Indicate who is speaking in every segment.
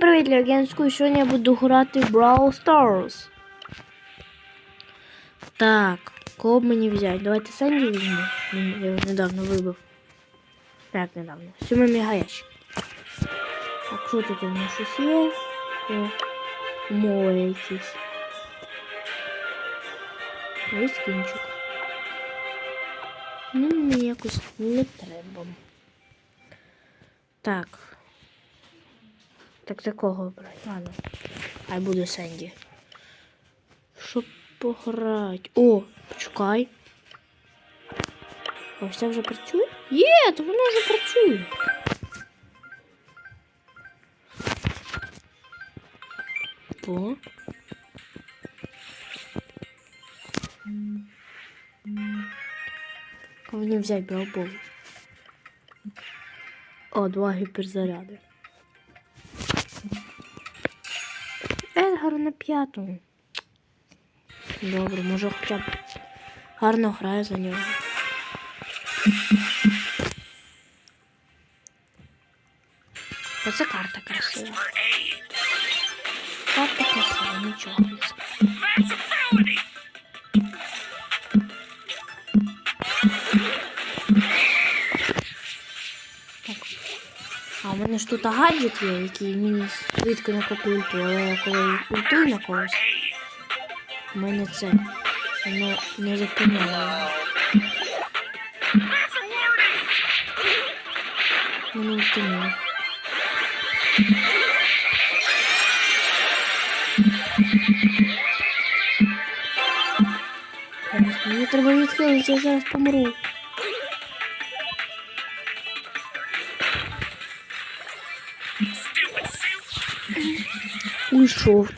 Speaker 1: Привіт, Легенську. Сьогодні я буду грати в Brawl Stars. Так, кого б мені взяти? Давайте Санді візьму. Я його недавно вибив. Так, недавно. Сьомий мегаячик. Так, що тут у нас щось є? О, море якісь. Ось кінчик. Ну, мені якось не треба. Так. Так за кого обрати? Ладно. Хай буде Сенді. Щоб пограти. О, почекай. Ось це вже працює? Є, то воно вже працює. О. Кого мені взяти браубол? О, два гіперзаряди. На п'ятому. Добре, може хоча б гарно грає за нього. Оце карта красива. Карта красива, нічого А у мене ж тут гаджет є, який мені швидко накопив ульту, але коли ультую на когось, у мене це воно не зупиняє. його. Мене Мені треба відхилитися, я зараз помру. Уйшов.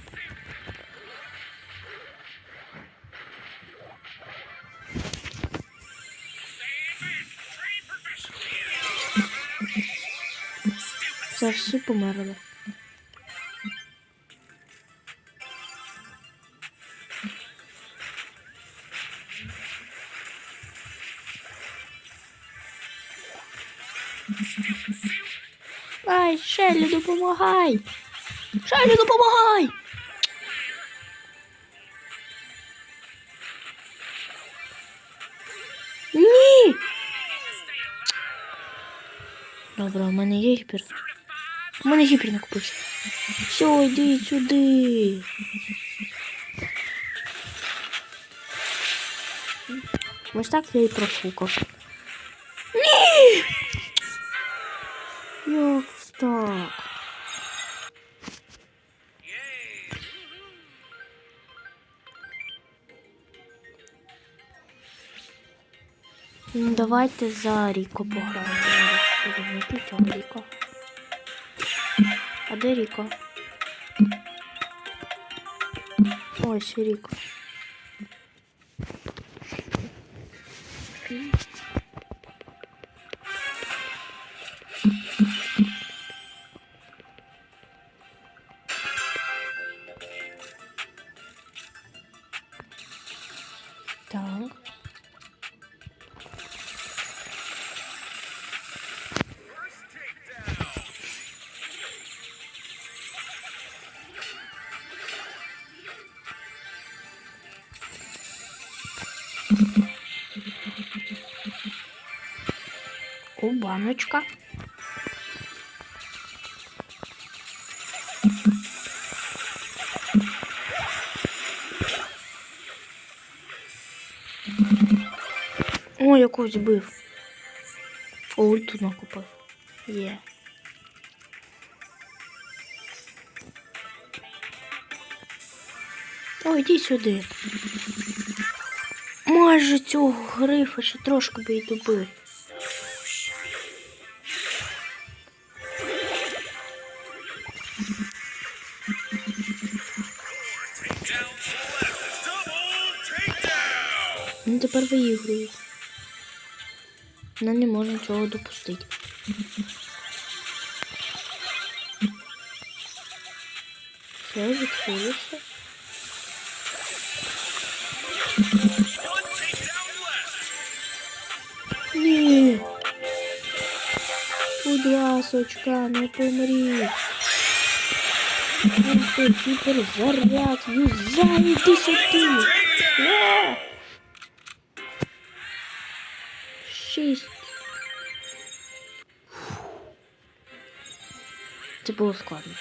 Speaker 1: Все, всі померли. Ай, Шелі, допомагай! Шелі, допомагай! Ні! Добре, у мене є гіпер. У мене гіпер не купився. Все, йди сюди. Ось так я і профукав. Давайте за Ріко пограємо. Цього Ріко. А де Ріко? Ось Ріко. О, баночка. О, якогось бив. О, ульту накупив. Є. О, йди сюди. Майже цього грифа ще трошки би й добив. Він тепер виігрує. Вона не може цього допустити. Все, відхилився. Будь ласочка, не помріть. Ульти, гіперзаряд, юзай, іди сюди. Шість. Це було складно.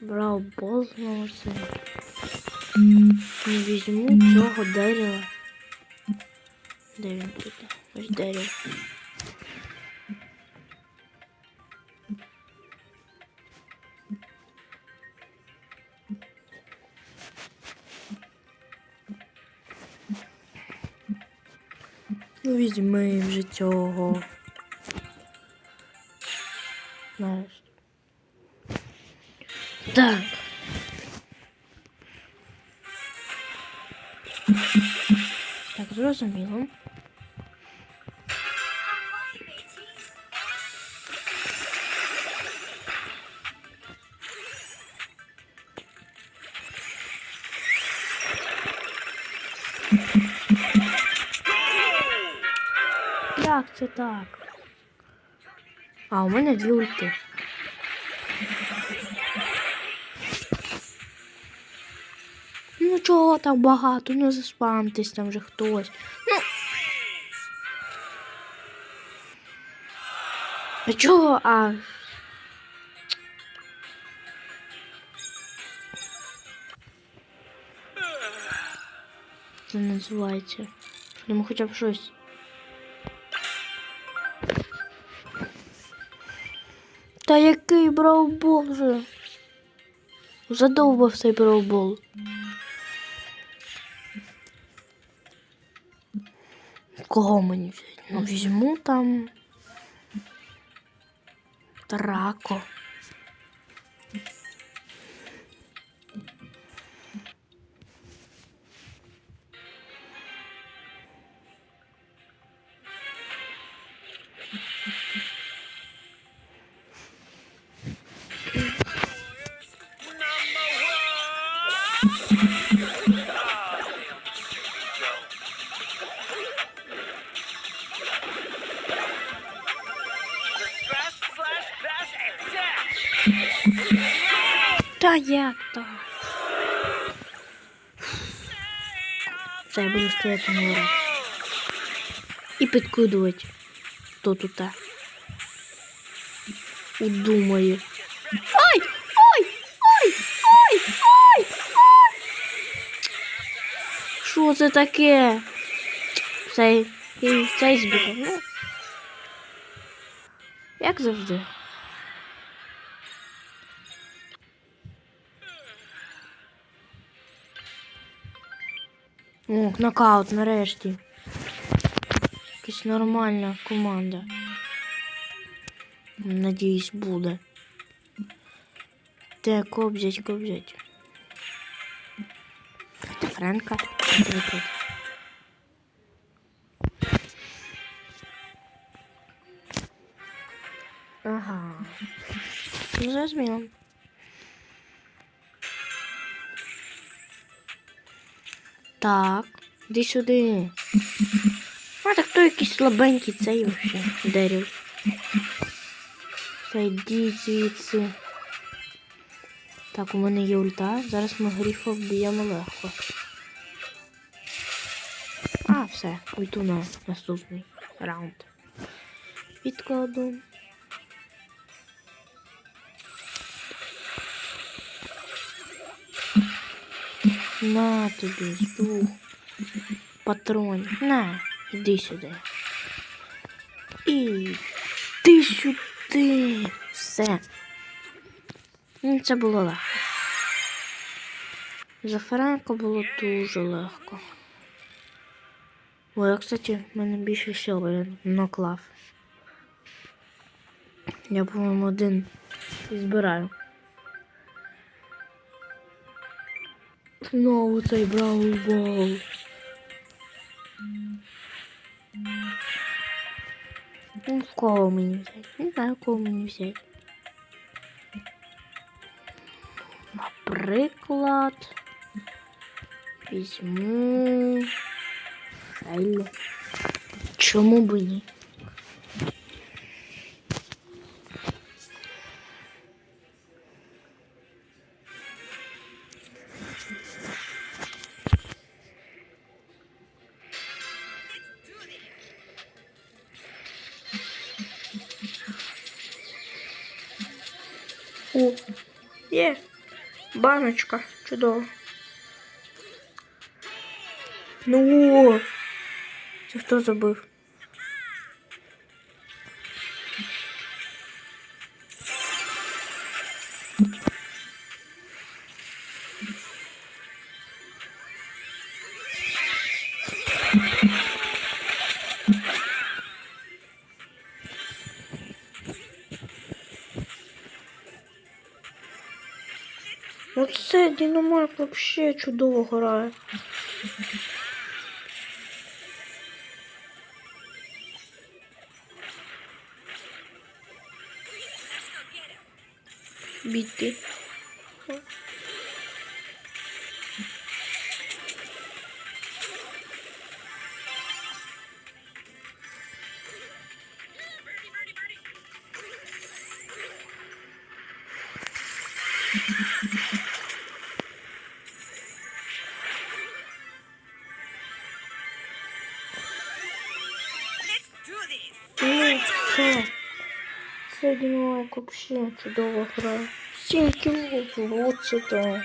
Speaker 1: Брав бол знову це. Не візьму цього дерева. Де він тут? Ось дерево. Ну, візьми вже цього. Знаєш. Так. Зрозуміло. Як це так? А, у мене дві ульти. Чого так багато? Ну заспамтесь там вже хтось. Ну. А чого? А. Це називається. Ну хоча б щось. Та який бравбол вже? Задовбав цей бравбол. Кого мені взяти? Ну, візьму там. Драко. Як то? Це я буду стояти на ворот. І підкидувати. Хто тут? а? Удумає. Ай! Ай! Ай! Ай! Ай! Ай! Що це таке? Цей, і цей збігав. Ну. Як завжди. О, нокаут нарешті. Якась нормальна команда. Надіюсь, буде. Де кобзять, кобзять. Це Френка. Ага. Ну, Зрозуміло. Так, іди сюди. А так то якийсь слабенький цей вообще дерев. Йдіть звідси. Так, у мене є ульта. Зараз ми гріфа вб'ємо легко. А, все, ульту на наступний раунд. Відкладу. На тобі, здух. Патрон. На, іди сюди. І ти сюди. Все. Ну, Це було легко. За Франко було дуже легко. Ой, а, кстати, в мене більше всього я наклав. Я, по-моєму, один і збираю. Знову цей браубол. Ну, кого мені взяти? Не знаю, кого мені взяти. Наприклад, візьму Еллі. Чому б і ні? Є баночка, чудово. Ну, це хто забив? Оце Дінамарк вообще чудово грає. Біти. Вообще чудово грає. Сім кілів, оце так.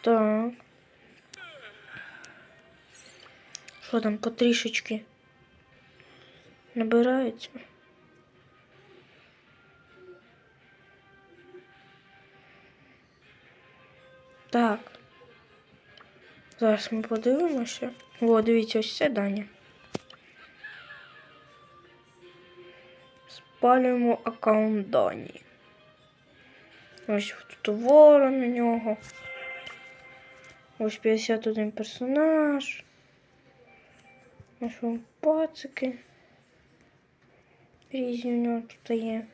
Speaker 1: Так. Що там по потрішечки? Набирається. Так. Зараз ми подивимося. О, дивіться, ось це Даня. Спалюємо аккаунт Дані. Ось тут ворон у нього. Ось 51 персонаж. Ось вам пацики. Різні у нього тут є.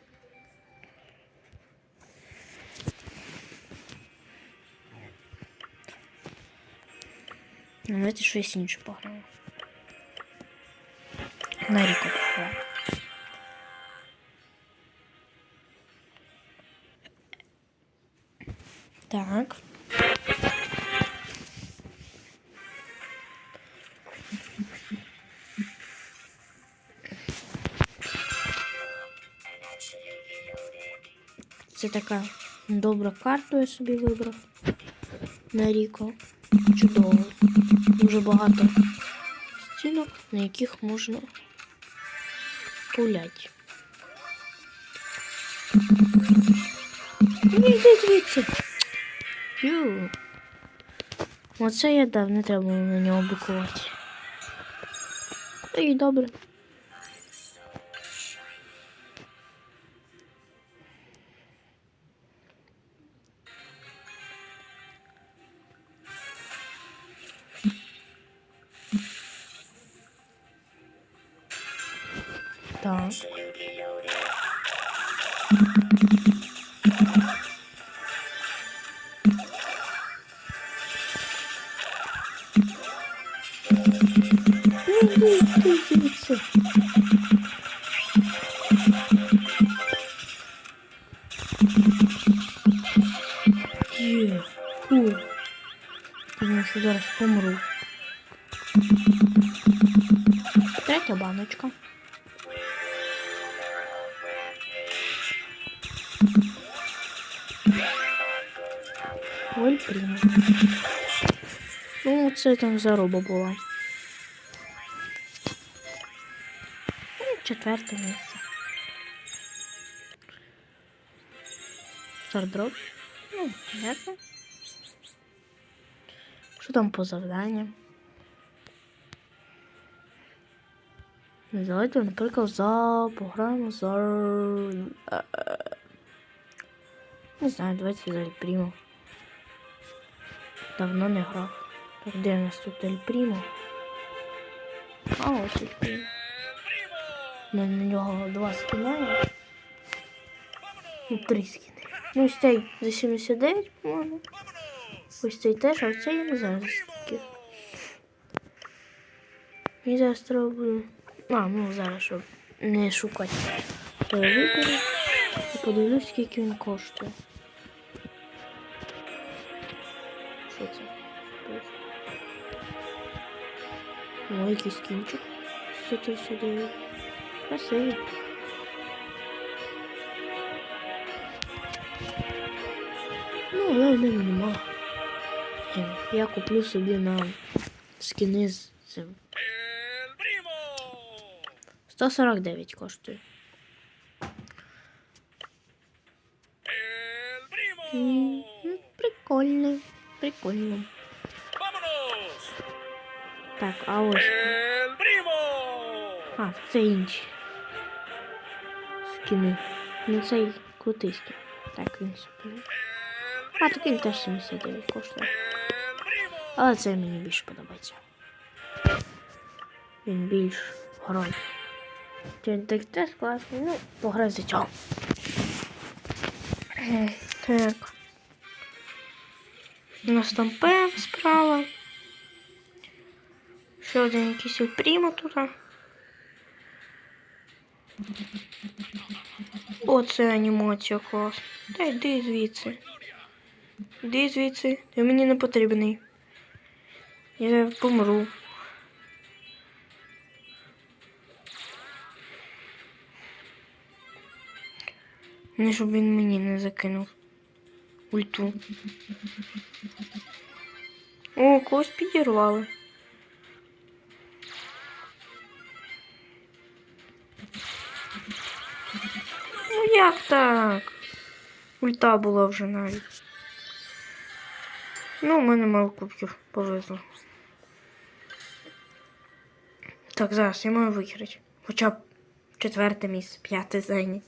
Speaker 1: Ну, давайте щось інше пограємо. На ріку пограємо. Так. Це така добра карта, я собі вибрав на Ріко. Чудово. Дуже багато стінок, на яких можна пуляти. Ну, йди звідси. Ю. Оце я дав, не треба на нього бикувати. Ну І добре. Що зараз помру. Третя баночка. Ой, прямо. Ну, це там заруба була. Ну, Четверте місце. Стардроп. Ну, понятно. Що там по завданням? Ну, Давайте, наприклад, за пограємо за. е, Не знаю, давайте за Прімо. Давно не грав. Так, де у нас тут Ель А, ось Ель Прімо. На, на нього два скіна. Ну, три скіни. Ну, ось за 79, по-моєму. Ось цей теж, а цей не знаю за скільки. І зараз треба. А, ну зараз, щоб не шукати. То я виберу і подивлюсь, скільки він коштує. Що це? О, якийсь кінчик. 139. Красивий. Ну, але в мене нема. Я куплю собі на скини з цим. 149 коштує. М, ну, Прикольно. Прикольно. Так, а ось. А, це інші. Скини. Ну цей крутий скін. Так, він супер. А, так він теж 79 коштує. Але це мені більше подобається. Він більш грой. Він так теж класний, ну, пограй за цього. Так. У нас там П справа. Ще один якийсь прямо тут. Оце анімація клас. Та йди звідси. Йди звідси, ти мені не потрібний. Я помру. Не щоб він мені не закинув ульту. О, когось підірвали. Ну як так? Ульта була вже навіть. Ну, у мене мало кубків повезло. Так, зараз я маю виграти. Хоча б четверте місце, п'яте зайняти.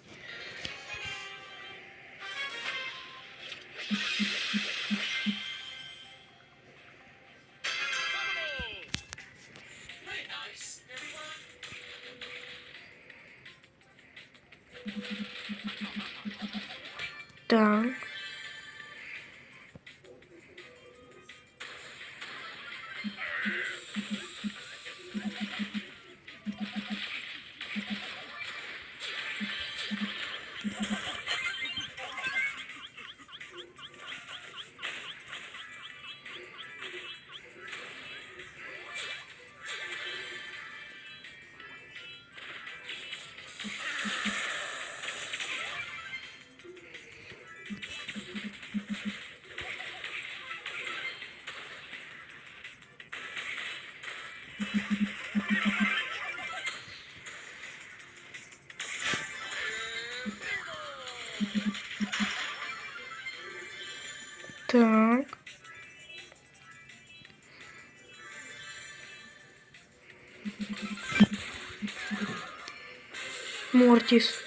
Speaker 1: Мортис.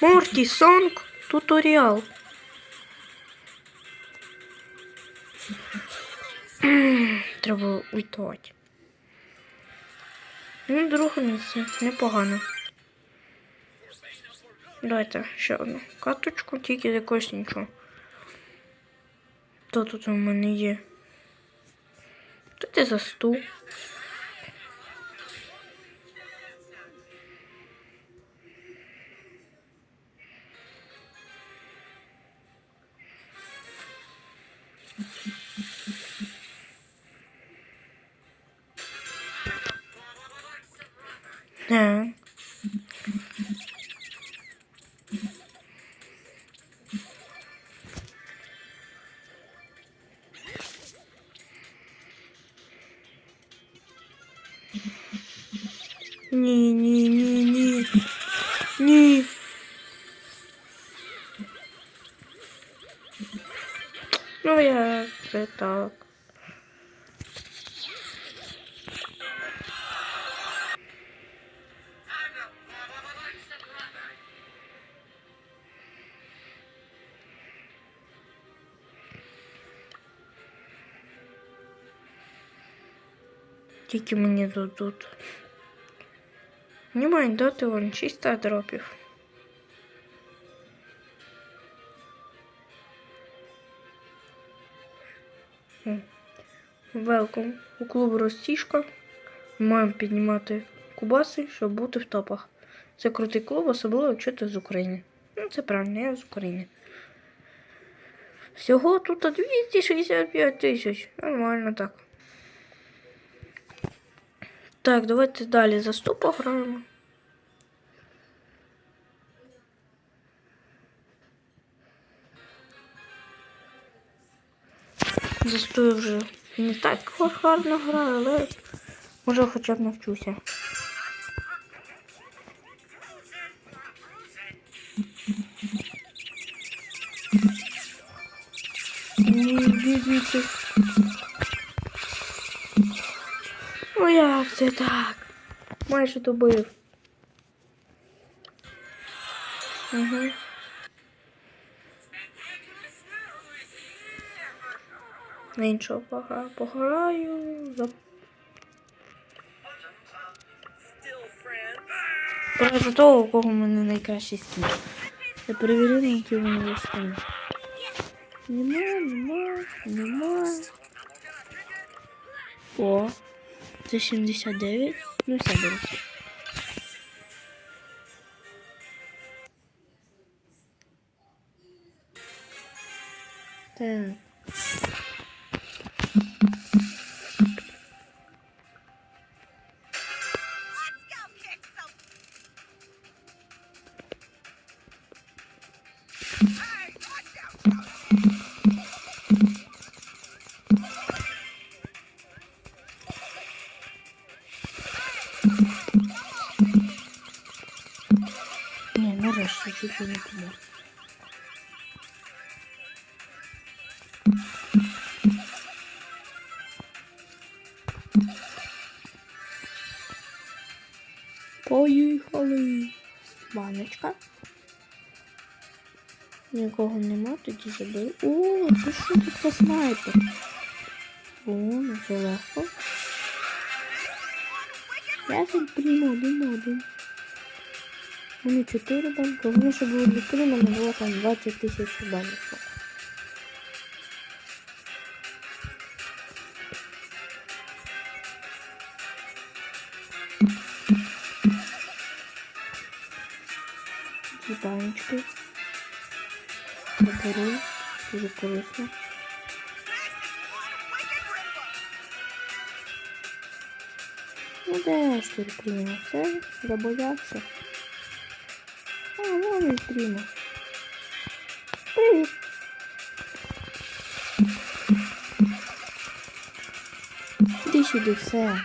Speaker 1: Мортис, сонг, туторіал. Треба ультувати. Ну, друге місце. Непогано. Давайте ще одну карточку, тільки з якогось нічого. Хто тут у мене є? Хто ти за стул? Так. Ні, ні, Тільки мені дадуть. Не мають дати вон 600 дропів. Велком у клуб Ростішка. Маємо піднімати кубаси, щоб бути в топах. Це крутий клуб, особливо якщо ти з України. Ну, це правильно, я з України. Всього тут 265 тисяч. Нормально так. Так, давайте далі за 100 пограємо. За 100 я вже не так гарно граю, але може хоча б навчуся. Бідниці. Ну це так? Майже добив. Угу. На іншого пограю. Пограю. За... За того, у кого в мене найкращий скін. Я перевірю, які в мене є скіни. Нема, нема, нема. О, це 79. Ну, все береться. Так. Ні, нарешті чуть не помог. Поїхали. Баночка. Нікого нема, тоді забив. О, це що тут за снайпер? О, ну вже легко. Я тут прийму один на один. У 4 банки. Головне, щоб було мене було там 20 тисяч банок. Ці баночки. Заберу. Дуже. Ну де ж тут прийму? Все, забоявся. А, вон він прийму. Привіт. Іди сюди, все.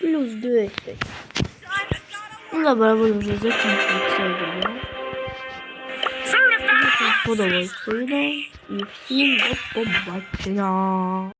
Speaker 1: Плюс 10. Ну, добре, я буду вже закінчувати це відео. Сподобалось це відео. І всім до побачення.